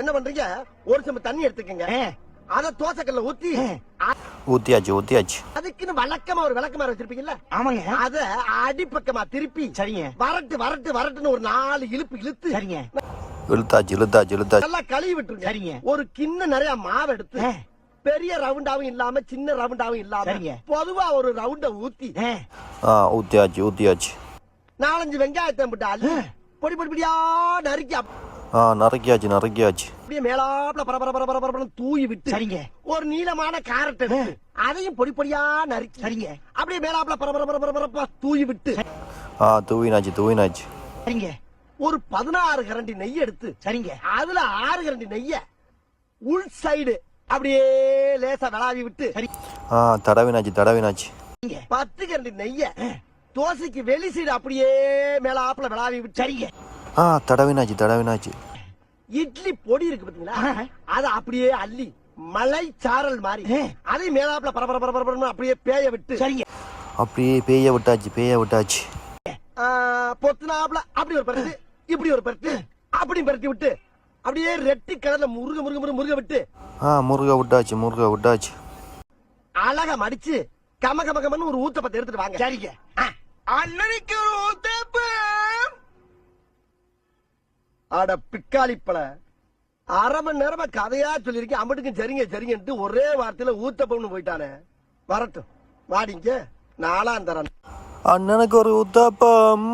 என்ன பண்றீங்க? ஒரு சம்பு தண்ணி எடுத்துக்கங்க. அத தோசைக்கல்ல ஊத்தி ஊத்தியாச்சு ஊத்தியாச்சு. அதுக்குன்னு வழக்கமா ஒரு விளக்கமாறு வச்சிருப்பீங்கல்ல? ஆமாங்க. அத அடிப்பக்கமா திருப்பி சரிங்க. வரட்டு வரட்டு வரட்டுன்னு ஒரு நாலு இழுப்பு இழுத்து சரிங்க. இழுத்தாச்சு இழுத்தாச்சு இழுத்தாச்சு. நல்லா கழுவி விட்டுருங்க. சரிங்க. ஒரு கிண்ண நிறைய மாவு எடுத்து. பெரிய ரவுண்டாவும் இல்லாம சின்ன ரவுண்டாவும் இல்லாம சரிங்க. பொதுவா ஒரு ரவுண்ட ஊத்தி ஊத்தியாச்சு ஊத்தியாச்சு. நாலஞ்சு வெங்காயத்தை போட்டு பொடி பொடி பொடியா நறுக்கி ஆ நறுக்கியாச்சு நறுக்கியாச்சு. அப்படியே மேலாப்ல பரபர பரபர பரபரன்னு தூவி விட்டு சரிங்க. ஒரு நீளமான கேரட் அதையும் பொடி பொடியா நறுக்கி சரிங்க. அப்படியே மேலாப்ல பரபர பரபர பரபரப்பா தூவி விட்டு ஆ தூவினாச்சு தூவினாச்சு. சரிங்க. ஒரு பதினாறு கரண்டி நெய் எடுத்து சரிங்க. அதுல ஆறு கரண்டி நெய்ய உள் சைடு அப்படியே லேசா விளாவி விட்டு சரி. ஆ தடவினாச்சு தடவினாச்சு. சரிங்க. பத்து கரண்டி நெய்ய தோசைக்கு வெளி சைடு அப்படியே மேல ஆப்புல விளாவி விட்டு சரிங்க. ஆ தடவினாச்சு தடவினாச்சு. இட்லி பொடி இருக்கு பாத்தீங்களா. அத அப்படியே அள்ளி மலை சாரல் மாதிரி. அதையும் மேலாப்புல பரபர பரபர அப்படியே பேய விட்டு. சரிங்க. அப்படியே பேய விட்டாச்சு பேய விட்டாச்சு. பொத்துனாப்புல அப்படி ஒரு பரட்டு இப்படி ஒரு பரட்டு அப்படி பரட்டி விட்டு அப்படியே ரெட்டி கலர்ல முருக முருக முருக முருக விட்டு. ஆ முருக விட்டாச்சு முருக விட்டாச்சு. அழகா மடிச்சு கம கம கமன்னு ஒரு ஊத்தப்பத்தை எடுத்துட்டு வாங்க. சரிங்க. அண்ணனுக்கு ஒரு ஊத்தப்பம் அட பிக்காளிப்பல அரை மணி நேரமா கதையா சொல்லியிருக்கேன். அம்பட்டுக்கும் சரிங்க சரிங்கன்ட்டு ஒரே வார்த்தையில ஊத்தப்பம்னு போயிட்டானே. வரட்டும். வாடிங்க. நாலாம் தரேன் அண்ணனுக்கு ஒரு உத்தப்பம்